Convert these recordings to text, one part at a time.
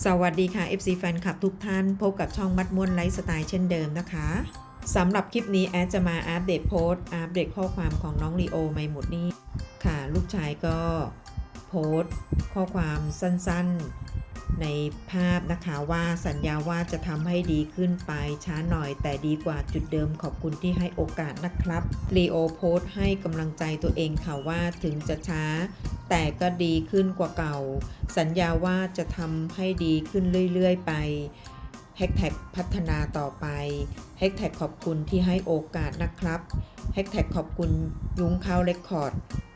สวัสดีค่ะ FC แฟนคลับทุกท่าน พบกับช่องมัดม้วนไลฟ์สไตล์เช่นเดิมนะคะสำหรับคลิปนี้แอดจะมาอัปเดตโพสต์อัปเดตข้อความของน้องลีโอไมหมดนี่ค่ะ ลูกชายก็โพสต์ข้อความสั้น ในภาพนะคะว่าสัญญาว่าจะทำให้ดีขึ้นไปช้าหน่อยแต่ดีกว่าจุดเดิมขอบคุณที่ให้โอกาสนะครับลีโอโพสต์ให้กำลังใจตัวเองค่ะว่าถึงจะช้า แต่ก็ดีขึ้นกว่าเก่า สัญญาว่าจะทำให้ดีขึ้นเรื่อยๆไปแฮกแท็กพัฒนาต่อไปแฮกแท็กขอบคุณที่ให้โอกาสนะครับแฮกแท็กขอบคุณยุ้งข้าวเรคคอร์ด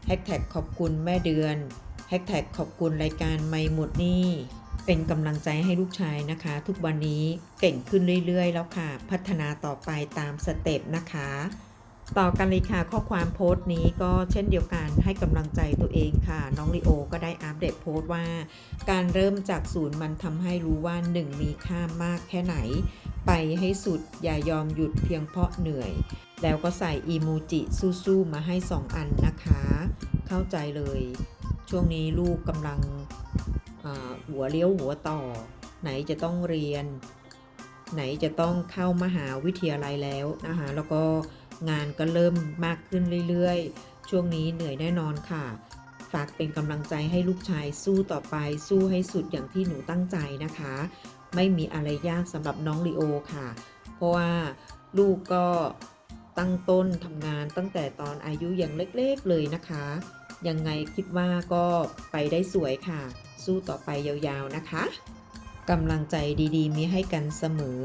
แฮกแท็กขอบคุณแม่เดือนแฮกแท็กขอบคุณรายการไม่หมดนี่ เป็นกำลังใจให้ลูกชายนะคะ ทุกวันนี้เก่งขึ้นเรื่อย ๆ แล้วค่ะ พัฒนาต่อไปตามสเต็ปนะคะ ต่อกันเลยค่ะข้อความโพสต์นี้ก็เช่นเดียวกันให้กำลังใจตัวเองค่ะ น้องลีโอก็ได้อัปเดตโพสต์ว่า การเริ่มจากศูนย์มันทำให้รู้ว่าหนึ่งมีค่ามากแค่ไหน ไปให้สุดอย่ายอมหยุดเพียงเพราะเหนื่อย แล้วก็ใส่อีโมจิสู้ๆมาให้ 2 อันนะคะ เข้าใจเลย ช่วงนี้ลูกกำลัง หัวเลี้ยวหัวต่อ ไหนจะต้องเรียน ไหนจะต้องเข้ามหาวิทยาลัยแล้วนะคะแล้วก็งานก็เริ่มมากขึ้นเรื่อยๆ ช่วงนี้เหนื่อยแน่นอนค่ะ ฝากเป็นกำลังใจให้ลูกชายสู้ต่อไปสู้ให้สุดอย่างที่หนูตั้งใจนะคะ ไม่มีอะไรยากสำหรับน้องลีโอค่ะ เพราะว่าลูกก็ตั้งต้นทำงานตั้งแต่ตอนอายุยังเล็กๆเลยนะคะ ยังไงคิดว่าก็ไปได้สวยค่ะ สู้ต่อไปยาวๆนะคะกำลังใจดีๆ มีให้กันเสมอ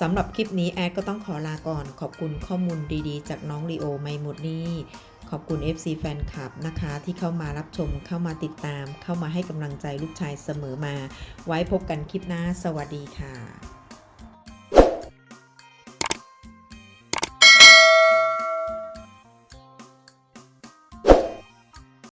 สำหรับคลิปนี้แอดก็ต้องขอลาก่อน ขอบคุณข้อมูลดีๆ จากน้องลีโอไม่หมดนี่ขอบคุณ FC แฟนคลับนะคะ ที่เข้ามารับชมเข้ามาติดตาม เข้ามาให้กำลังใจลูกชายเสมอมา ไว้พบกันคลิปหน้า สวัสดีค่ะ